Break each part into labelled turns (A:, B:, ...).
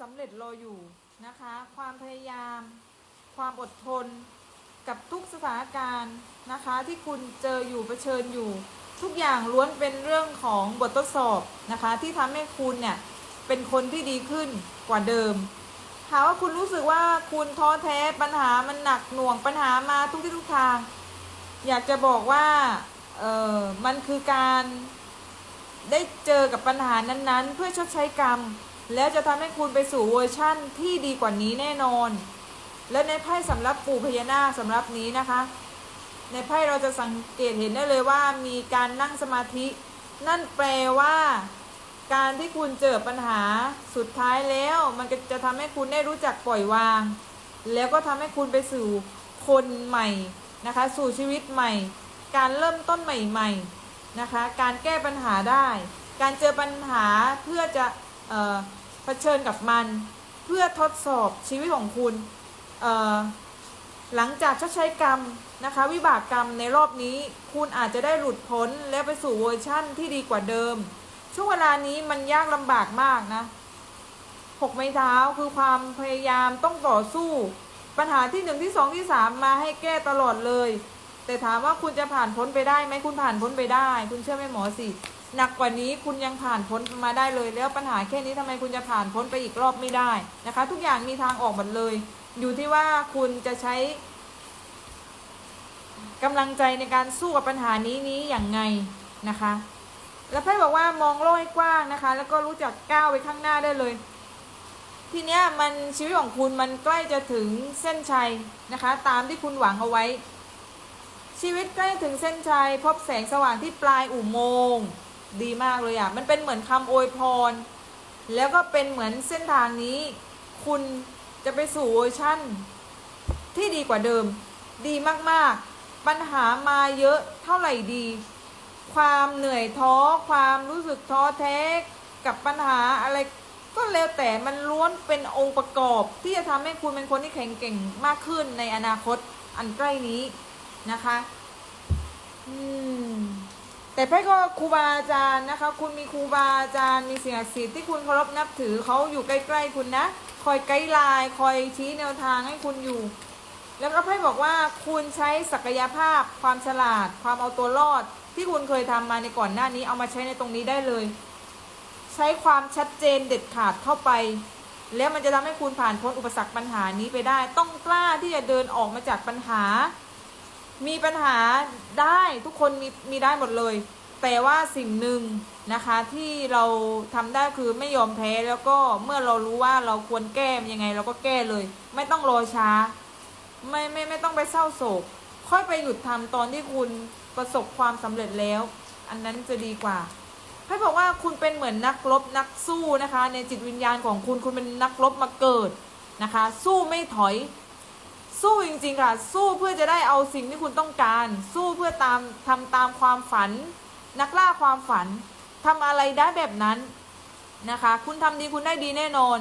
A: สำเร็จรออยู่นะคะ ความพยายาม ความอดทน กับทุกสถานการณ์นะคะ ที่คุณเจออยู่เผชิญอยู่ ทุกอย่างล้วนเป็นเรื่องของบททดสอบนะคะ ที่ทำให้คุณเนี่ยเป็นคนที่ดีขึ้นกว่าเดิมหากว่าคุณรู้สึกว่าคุณท้อแท้ปัญหามันหนักหน่วงปัญหามาทุกที่ทุกทาง อยากจะบอกว่าเออมันคือการได้เจอกับปัญหานั้นๆ เพื่อชดใช้กรรม แล้วจะทำให้คุณไปสู่เวอร์ชั่นที่ดีกว่านี้แน่นอน และในไพ่สำหรับปู่พญานาคสำหรับนี้นะคะ ในไพ่เราจะสังเกตเห็นได้เลยว่ามีการนั่งสมาธิ นั่นแปลว่า การที่คุณเจอปัญหาสุดท้ายแล้ว มันจะทำให้คุณได้รู้จักปล่อยวาง แล้วก็ทำให้คุณไปสู่คนใหม่นะคะ สู่ชีวิตใหม่ การเริ่มต้นใหม่ๆนะคะ การแก้ปัญหาได้ การเจอปัญหาเพื่อจะ เผชิญกับมัน เพื่อทดสอบชีวิตของคุณ หลังจากชดใช้กรรมนะคะ วิบากกรรมในรอบนี้ คุณอาจจะได้หลุดพ้นและไปสู่เวอร์ชั่นที่ดีกว่าเดิม ช่วงเวลานี้มันยากลำบากมากนะหกไม้เท้าคือความพยายามต้องต่อสู้ ปัญหาที่หนึ่งที่สองที่สามมาให้แก้ตลอดเลย แต่ถามว่าคุณจะผ่านพ้นไปได้ไหมคุณผ่านพ้นไปได้ คุณเชื่อไหมหมอสิ หนักกว่านี้คุณยังผ่านพ้นมาได้เลย แล้วปัญหาแค่นี้ทำไมคุณจะผ่านพ้นไปอีกรอบไม่ได้นะคะ ทุกอย่างมีทางออกหมดเลย อยู่ที่ว่าคุณจะใช้กำลังใจในการสู้กับปัญหานี้นี้อย่างไงนะคะ แล้วไพ่บอกว่ามองโลกให้กว้างนะคะ แล้วก็รู้จักก้าวไปข้างหน้าได้เลย ทีเนี้ยมันชีวิตของคุณมันใกล้จะถึงเส้นชัยนะคะ ตามที่คุณหวังเอาไว้ชีวิตใกล้ถึงเส้นชัยพบแสงสว่างที่ปลายอุโมงค์ ดีมากเลยอะ่ะ มันเป็นเหมือนคำอวยพร แล้วก็เป็นเหมือนเส้นทางนี้ คุณจะไปสู่เวอร์ชั่น ที่ดีกว่าเดิม ดีมากๆ ปัญหามาเยอะเท่าไหร่ดี ความเหนื่อยท้อ ความรู้สึกท้อแท้กับปัญหาอะไรก็แล้วแต่มันล้วนเป็นองค์ประกอบ ที่จะทำให้คุณเป็นคนที่แข็งเก่งมากขึ้นในอนาคตอันใกล้นี้นะคะ อืม แต่ไพ่ก็ครูบาอาจารย์นะคะ คุณมีครูบาอาจารย์มีสิ่งศักดิ์สิทธิ์ที่คุณเคารพนับถือเขาอยู่ใกล้ ๆ คุณนะ คอยไกด์ไลน์คอยชี้แนวทางให้คุณอยู่ แล้วก็ไพ่บอกว่าคุณใช้ศักยภาพ ความฉลาด ความเอาตัวรอด ที่คุณเคยทำมาในก่อนหน้านี้เอามาใช้ในตรงนี้ได้เลย ใช้ความชัดเจนเด็ดขาดเข้าไป แล้วมันจะทำให้คุณผ่านพ้นอุปสรรคปัญหานี้ไปได้ ต้องกล้าที่จะเดินออกมาจากปัญหา มีปัญหาได้ทุกคนมีมีได้หมดเลย แต่ว่าสิ่งหนึ่งนะคะที่เราทำได้คือไม่ยอมแพ้แล้วก็เมื่อเรารู้ว่าเราควรแก้ยังไง เราก็แก้เลย ไม่ต้องรอช้า ไม่ไม่ไม่ต้องไปเศร้าโศก ค่อยไปหยุดทำตอนที่คุณประสบความสำเร็จแล้ว อันนั้นจะดีกว่าให้บอกว่าคุณเป็นเหมือนนักรบนักสู้นะคะ ในจิตวิญญาณของคุณคุณเป็นนักรบมาเกิดนะคะ สู้ไม่ถอย ริง ๆ ค่ะ สู้เพื่อจะได้เอาสิ่งที่คุณต้องการ สู้เพื่อตามทำตามความฝัน นักล่าความฝันทำอะไรได้แบบนั้นนะคะ คุณทำดีคุณได้ดีแน่นอน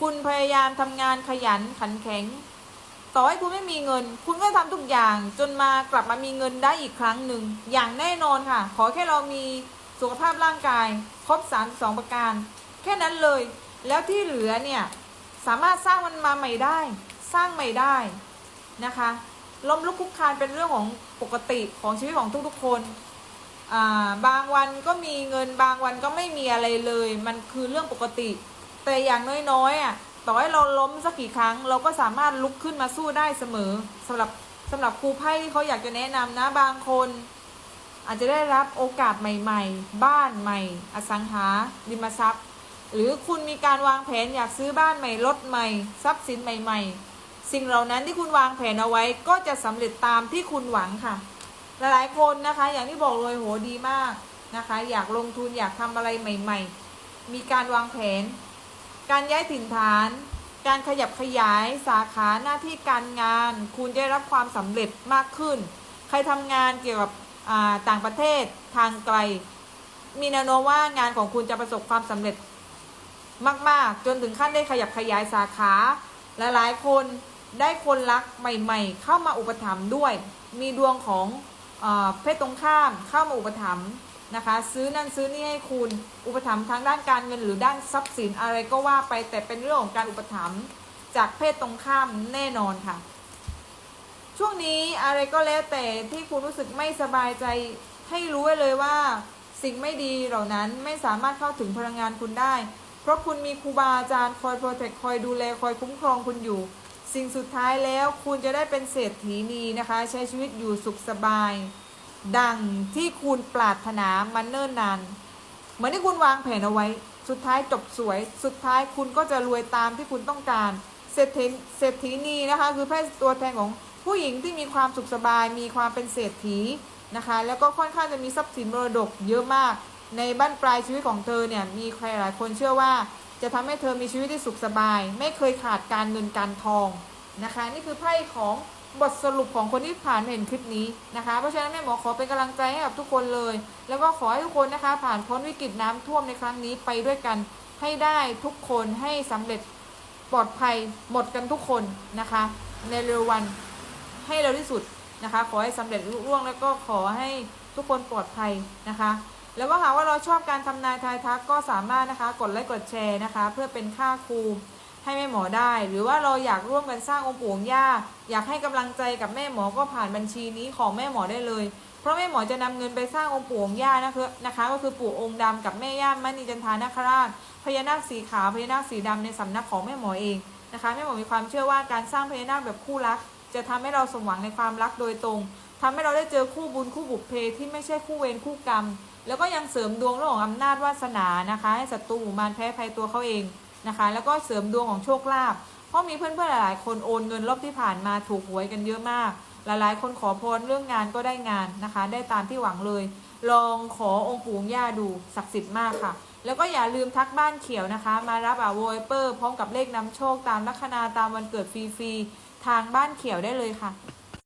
A: คุณพยายามทำงานขยันขันแข็ง ต่อให้คุณไม่มีเงิน คุณก็ทำทุกอย่างจนมากลับมามีเงินได้อีกครั้งหนึ่ง อย่างแน่นอนค่ะ ขอแค่เรามีสุขภาพร่างกาย ครบ32ประการ แค่นั้นเลย แล้วที่เหลือเนี่ย สามารถสร้างมันมาใหม่ได้ สร้างใหม่ได้ นะคะล้มลุกคลุกคานเป็นเรื่องของปกติของชีวิตของทุกๆคนบางวันก็มีเงินบางวันก็ไม่มีอะไรเลย มันคือเรื่องปกติ แต่อย่างน้อยๆอะต่อให้เราล้มสักกี่ครั้ง เราก็สามารถลุกขึ้นมาสู้ได้เสมอสำหรับสำหรับครูไพ่ที่เขาอยากจะแนะนำนะบางคน อาจจะได้รับโอกาสใหม่ ๆ บ้านใหม่ อสังหาริมทรัพย์ หรือคุณมีการวางแผนอยากซื้อบ้านใหม่รถใหม่ ทรัพย์สินใหม่ ๆ สิ่งเหล่านั้นที่คุณวางแผนเอาไว้ก็จะสำเร็จตามที่คุณหวังค่ะ หลายๆคนนะคะ อย่างที่บอกเลยโหดีมากนะคะ อยากลงทุนอยากทำอะไรใหม่ ๆ มีการวางแผน การย้ายถิ่นฐาน การขยับขยายสาขาหน้าที่การงาน คุณจะได้รับความสำเร็จมากขึ้น ใครทำงานเกี่ยวกับต่างประเทศทางไกล มีแนวโน้มว่างานของคุณจะประสบความสำเร็จมาก ๆ จนถึงขั้นได้ขยับขยายสาขา หลายๆ คน ได้คนรักใหม่ๆ เข้ามาอุปถัมภ์ด้วย มีดวงของเพศตรงข้ามเข้ามาอุปถัมภ์นะคะ ซื้อนั่นซื้อนี่ให้คุณอุปถัมภ์ทางด้านการเงินหรือด้านทรัพย์สินอะไรก็ว่าไปแต่เป็นเรื่องของการอุปถัมภ์จากเพศตรงข้ามแน่นอนค่ะ ช่วงนี้อะไรก็แล้วแต่ที่คุณรู้สึกไม่สบายใจให้รู้ไว้เลยว่า สิ่งไม่ดีเหล่านั้นไม่สามารถเข้าถึงพลังงานคุณได้ เพราะคุณมีครูบาอาจารย์คอยโปรเทคคอยดูแลคอยคุ้มครองคุณอยู่ สิ่งสุดท้ายแล้วคุณจะได้เป็นเศรษฐีนีนะคะ ใช้ชีวิตอยู่สุขสบาย ดังที่คุณปรารถนามันเนิ่นนาน เหมือนที่คุณวางแผนเอาไว้ สุดท้ายจบสวย สุดท้ายคุณก็จะรวยตามที่คุณต้องการ เศรษฐีเศรษฐีนีนะคะ คือแพทย์ตัวแทนของผู้หญิงที่มีความสุขสบาย มีความเป็นเศรษฐีนะคะ แล้วก็ค่อนข้างจะมีทรัพย์สินมรดกเยอะมาก ในบ้านปลายชีวิตของเธอเนี่ยมีใครหลายคนเชื่อว่า จะทำให้เธอมีชีวิตที่สุขสบาย ไม่เคยขาดการเงินการทองนะคะ นี่คือไพ่ของบทสรุปของคนที่ผ่านเห็นคลิปนี้นะคะ เพราะฉะนั้นแม่หมอขอเป็นกำลังใจให้กับทุกคนเลย แล้วก็ขอให้ทุกคนนะคะผ่านพ้นวิกฤตน้ำท่วมในครั้งนี้ไปด้วยกันให้ได้ทุกคนให้สำเร็จปลอดภัยหมดกันทุกคนนะคะ ในเร็ววันให้เร็วที่สุดนะคะ ขอให้สำเร็จรุ่ร่วงแล้วก็ขอให้ทุกคนปลอดภัยนะคะ แล้วก็หากว่าเราชอบการทำนายทายทักก็สามารถนะคะกดไลค์กดแชร์นะคะ เพื่อเป็นค่าครูให้แม่หมอได้ หรือว่าเราอยากร่วมกันสร้างองค์ปู่องย่าอยากให้กำลังใจกับแม่หมอก็ผ่านบัญชีนี้ของแม่หมอได้เลย เพราะแม่หมอจะนำเงินไปสร้างองค์ปู่องย่านะคะนะคะ ก็คือปู่องค์ดำกับแม่ย่ามณีจันทานาคราชพญานาคสีขาวพญานาคสีดำในสำนักของแม่หมอเองนะคะแม่หมอมีความเชื่อว่าการสร้างพญานาคแบบคู่รัก จะทำให้เราสมหวังในความรักโดยตรง ทำให้เราได้เจอคู่บุญคู่บุพเพที่ไม่ใช่คู่เวรคู่กรรม แล้วก็ยังเสริมดวงเรื่องของอำนาจวาสนานะคะ ให้ศัตรูหมู่มารแพ้ภัยตัวเขาเองนะคะ แล้วก็เสริมดวงของโชคลาภเพราะมีเพื่อนๆหลายๆคนโอนเงินรอบที่ผ่านมาถูกหวยกันเยอะมาก หลายๆ คนขอพรเรื่องงานก็ได้งานนะคะ ได้ตามที่หวังเลย ลองขอองค์ปู่ย่าดูศักดิ์สิทธิ์มากค่ะ แล้วก็อย่าลืมทักบ้านเขียวนะคะ มารับอะโวเปอร์พร้อมกับเลขนำโชคตามลัคนาตามวันเกิดฟรีๆทางบ้านเขียวได้เลยค่ะ